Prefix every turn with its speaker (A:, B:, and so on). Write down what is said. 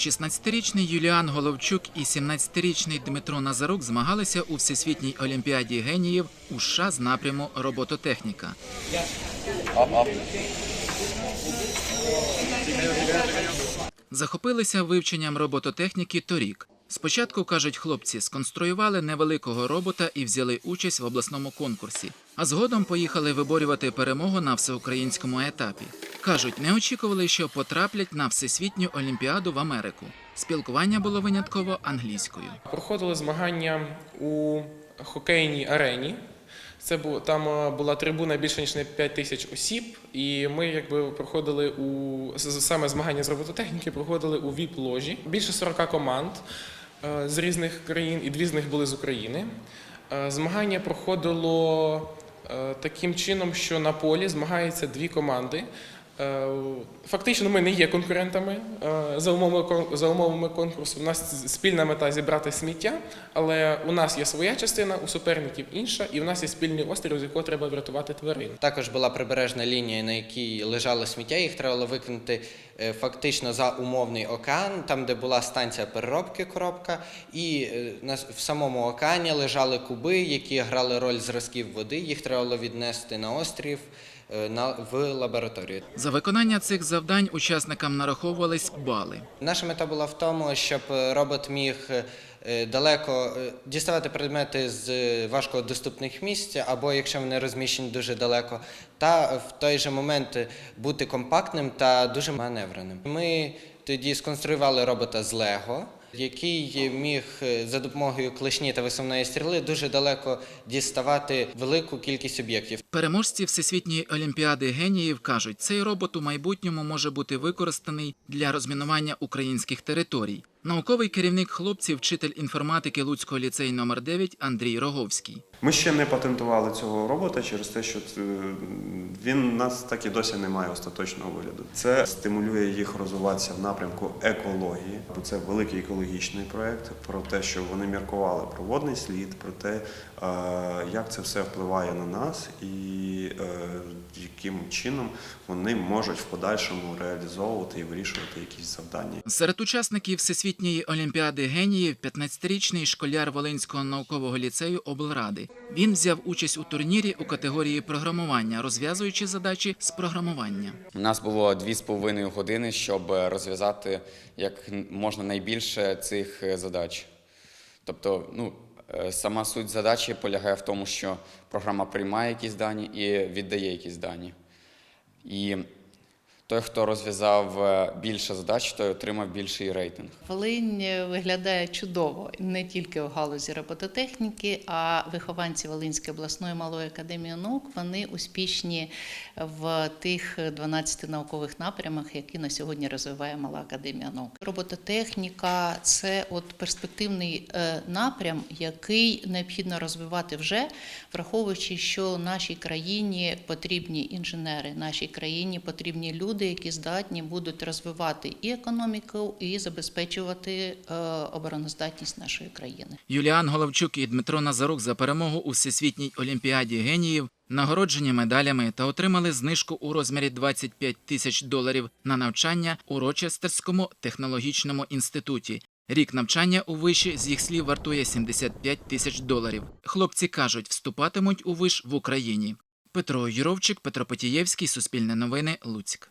A: 16-річний Юліан Головчук і 17-річний Дмитро Назарук змагалися у Всесвітній олімпіаді геніїв у США з напряму робототехніка. Захопилися вивченням робототехніки торік. Спочатку, кажуть хлопці, сконструювали невеликого робота і взяли участь в обласному конкурсі, а згодом поїхали виборювати перемогу на всеукраїнському етапі. Кажуть, не очікували, що потраплять на всесвітню олімпіаду в Америку. Спілкування було винятково англійською.
B: Проходили змагання у хокейній арені. Це бу- там е, була трибуна більше ніж на 5 тисяч осіб, і ми якби проходили у саме змагання з робототехніки проходили у віп ложі. Більше 40 команд з різних країн, і дві з них були з України. Е, Змагання проходило е, таким чином, що на полі змагаються дві команди. Е, Фактично, ми не є конкурентами е, за умовами, конкурсу. У нас спільна мета зібрати сміття, але у нас є своя частина, у суперників інша, і у нас є спільний острів, з якого треба врятувати тварин.
C: Також була прибережна лінія, на якій лежало сміття. Їх треба було викинути е, фактично за умовний океан, там, де була станція переробки коробка, і в самому океані лежали куби, які грали роль зразків води. Їх треба було віднести на острів в лабораторію.
A: За виконання цих завдань учасникам нараховувались бали.
C: Наша мета була в тому, щоб е, робот міг е, далеко е, діставати предмети з е, важкодоступних місць, або якщо вони розміщені дуже далеко, та в той же момент е, бути компактним та дуже маневреним. Ми тоді сконструювали робота з Лего. Який міг е, за допомогою клешні та висувної стріли дуже далеко діставати велику кількість об'єктів.
A: Переможці Всесвітньої олімпіади геніїв кажуть, цей робот у майбутньому може бути використаний для розмінування українських територій. Науковий керівник хлопців, вчитель інформатики Луцького ліцею номер 9 Андрій Роговський.
D: Ми ще не патентували цього робота через те, що е, він нас так і досі не має остаточного вигляду. Це стимулює їх розвиватися в напрямку екології. бо Це великий екологічний проект про те, що вони міркували про водний слід, про те, е, як це все впливає на нас і яким чином вони можуть в подальшому реалізовувати і вирішувати якісь завдання.
A: Серед учасників Всесвітньої олімпіади геніїв 15-річний школяр Волинського наукового ліцею облради. Він взяв участь у турнірі у категорії програмування, розв'язуючи задачі з програмування.
E: У нас було дві з половиною години, щоб розв'язати як можна найбільше цих е, задач. Тобто, ну, сама суть задачі полягає в тому, що програма приймає якісь дані і віддає якісь дані. І той, хто розв'язав е, більше задач, той отримав більший рейтинг.
F: Волинь виглядає чудово не тільки в галузі робототехніки, а вихованці Волинської обласної малої академії наук вони успішні в тих 12 наукових напрямах, які на сьогодні розвиває мала академія наук. Робототехніка це от перспективний е, напрям, який необхідно розвивати вже, враховуючи, що нашій країні потрібні інженери, нашій країні потрібні люди, які здатні будуть розвивати і економіку, і забезпечувати е, обороноздатність нашої країни.
A: Юліан Головчук і Дмитро Назарук за перемогу у Всесвітній олімпіаді геніїв нагороджені медалями та отримали знижку у розмірі 25 тисяч доларів на навчання у Рочестерському технологічному інституті. Рік навчання у виші з їх слів вартує 75 тисяч доларів. Хлопці кажуть, вступатимуть у виш в Україні. Петро Юровчик, Петро Потієвський, Суспільне новини, Луцьк.